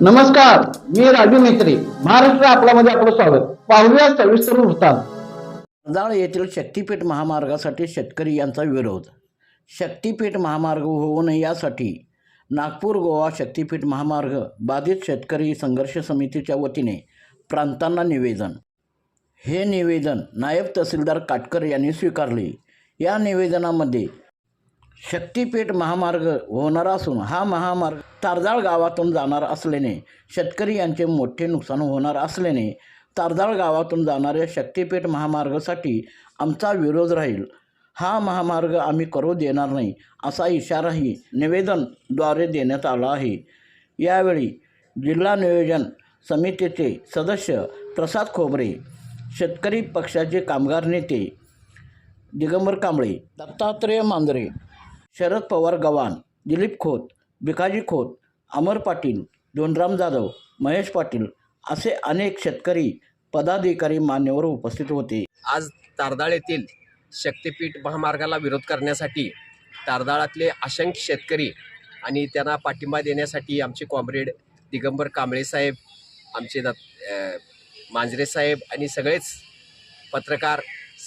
नमस्कार मी राजू मेत्री महाराष्ट्र आपल्यामध्ये आपलं स्वागत. पाहूया सविस्तर वृत्तांत. दाळ येथील शक्तीपीठ महामार्गासाठी शेतकरी यांचा विरोध. शक्तीपीठ महामार्ग होऊ नये यासाठी नागपूर गोवा शक्तीपीठ महामार्ग बाधित शेतकरी संघर्ष समितीच्या वतीने प्रांतांना निवेदन. हे निवेदन नायब तहसीलदार काटकर यांनी स्वीकारले. या निवेदनामध्ये शक्तीपीठ महामार्ग होणार असून हा महामार्ग तारदाळ गावातून जाणार असल्याने शेतकरी यांचे मोठे नुकसान होणार असल्याने तारदाळ गावातून जाणाऱ्या शक्तीपीठ महामार्गासाठी आमचा विरोध राहील. हा महामार्ग आम्ही करू देणार नाही असा इशाराही निवेदनद्वारे देण्यात आला आहे. यावेळी जिल्हा नियोजन समितीचे सदस्य प्रसाद खोबरे शेतकरी पक्षाचे कामगार नेते दिगंबर कांबळे दत्तात्रेय मांजरे शरद पवार गव्हाण दिलीप खोत भिकाजी खोत अमर पाटील दोनराम जाधव महेश पाटील असे अनेक शेतकरी पदाधिकारी मान्यवर उपस्थित होते. आज तारदाळ येथील शक्तिपीठ महामार्गाला विरोध करण्यासाठी तारदाळातले असंख्य शेतकरी आणि त्यांना पाठिंबा देण्यासाठी आमचे कॉम्रेड दिगंबर कांबळे साहेब आमचे दत्त मांजरे साहेब आणि सगळेच पत्रकार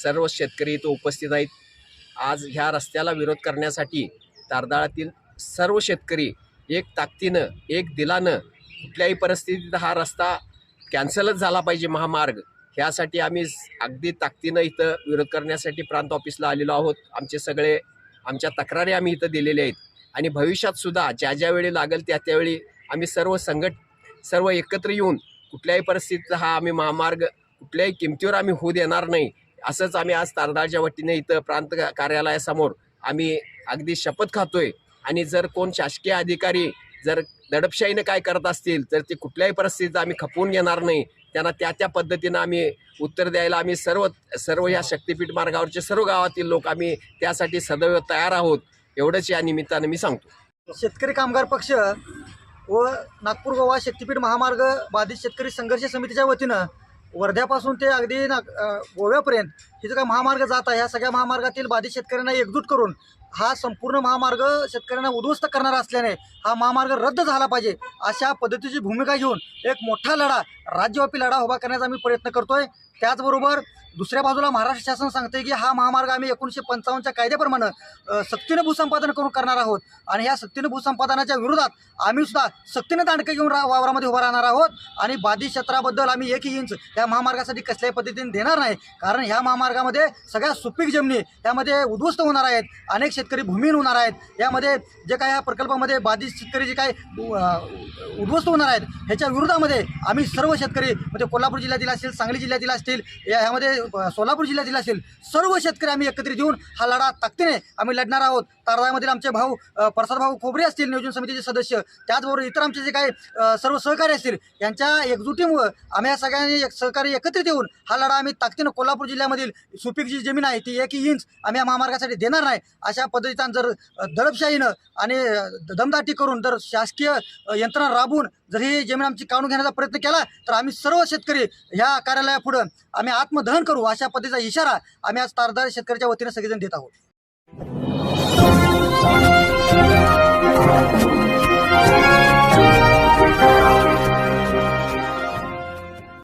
सर्व शेतकरी इथं उपस्थित आहेत. आज ह्या रस्त्याला विरोध करण्यासाठी तारदाळातील सर्व शेतकरी एक ताकदीनं एक दिलानं कुठल्याही परिस्थितीत हा रस्ता कॅन्सलच झाला पाहिजे महामार्ग. ह्यासाठी आम्ही अगदी ताकदीनं इथं विरोध करण्यासाठी प्रांत ऑफिसला आलेलो आहोत. आमचे सगळे आमच्या तक्रारी आम्ही इथं दिलेल्या आहेत. आणि भविष्यातसुद्धा ज्या ज्यावेळी लागेल त्या त्यावेळी आम्ही सर्व संघट सर्व एकत्र येऊन कुठल्याही परिस्थितीत हा आम्ही महामार्ग कुठल्याही किमतीवर आम्ही होऊ देणार नाही. असंच आम्ही आज तारदाळच्या वतीने इथं प्रांत कार्यालयासमोर आम्ही अगदी शपथ खातोय. आणि जर कोण शासकीय अधिकारी जर दडपशाहीनं काय करत असतील तर ते कुठल्याही परिस्थितीत आम्ही खपवून घेणार नाही. त्यांना त्या त्या पद्धतीनं आम्ही उत्तर द्यायला आम्ही सर्व सर्व या शक्तीपीठ मार्गावरचे सर्व गावातील लोक आम्ही त्यासाठी सदैव तयार आहोत. एवढंच या निमित्तानं मी सांगतो. शेतकरी कामगार पक्ष व नागपूर गोवा शक्तीपीठ महामार्ग बाधित शेतकरी संघर्ष समितीच्या वतीनं वर्ध्यापासून ते अगदी ना गोव्यापर्यंत हे जो काय महामार्ग जात आहे ह्या सगळ्या महामार्गातील बाधित शेतकऱ्यांना एकजूट करून हा संपूर्ण महामार्ग शेतकऱ्यांना उद्ध्वस्त करणारा असल्याने हा महामार्ग रद्द झाला पाहिजे. अशा पद्धतीची भूमिका घेऊन एक मोठा लढा राज्यव्यापी लढा उभा करण्याचा आम्ही प्रयत्न करतोय. त्याचबरोबर दुसऱ्या बाजूला महाराष्ट्र शासन सांगते की हा महामार्ग आम्ही एकोणीसशे पंचावन्नच्या कायद्याप्रमाणे सक्तीनं भूसंपादन करून करणार आहोत. आणि ह्या सक्तीनं भूसंपादनाच्या विरोधात आम्ही सुद्धा सक्तीनं दांडकं घेऊन रा वावरामध्ये उभा राहणार आहोत. आणि बाधित क्षेत्राबद्दल आम्ही एक इंच या महामार्गासाठी कसल्याही पद्धतीने देणार नाही. कारण ह्या महामार्ग महामार्गामध्ये सगळ्या सुपीक जमिनी यामध्ये उद्ध्वस्त होणार आहेत. अनेक शेतकरी भूमीहीन होणार आहेत. यामध्ये जे काय या प्रकल्पामध्ये बाधित शेतकरी जे काय उद्ध्वस्त होणार आहेत ह्याच्या विरोधामध्ये आम्ही सर्व शेतकरी म्हणजे कोल्हापूर जिल्ह्यातील असतील सांगली जिल्ह्यातील असतील या ह्यामध्ये सोलापूर जिल्ह्यातील असतील सर्व शेतकरी आम्ही एकत्रित येऊन हा लढा ताकदीने आम्ही लढणार आहोत. तारदाळमधील आमचे भाऊ अ, प्रसाद भाऊ खोबरे असतील नियोजन समितीचे सदस्य त्याचबरोबर इतर आमचे जे काही सर्व सहकारी असतील यांच्या एकजुटीमुळं आम्ही या सगळ्यांनी एक सहकारी एकत्रित येऊन हा लढा आम्ही ताकदीनं कोल्हापूर जिल्ह्यामधील सुपीक जी जमीन आहे ती एक इंच आम्ही या महामार्गासाठी देणार नाही. अशा पद्धतीचा जर दडपशाहीनं आणि दमदाटी करून जर शासकीय यंत्रणा राबवून जर ही जमीन आमची काढून घेण्याचा प्रयत्न केला तर आम्ही सर्व शेतकरी ह्या कार्यालयापुढं आम्ही आत्मदहन करू अशा पद्धतीचा इशारा आम्ही आज तारदार शेतकऱ्याच्या वतीनं सगळेजण देत आहोत.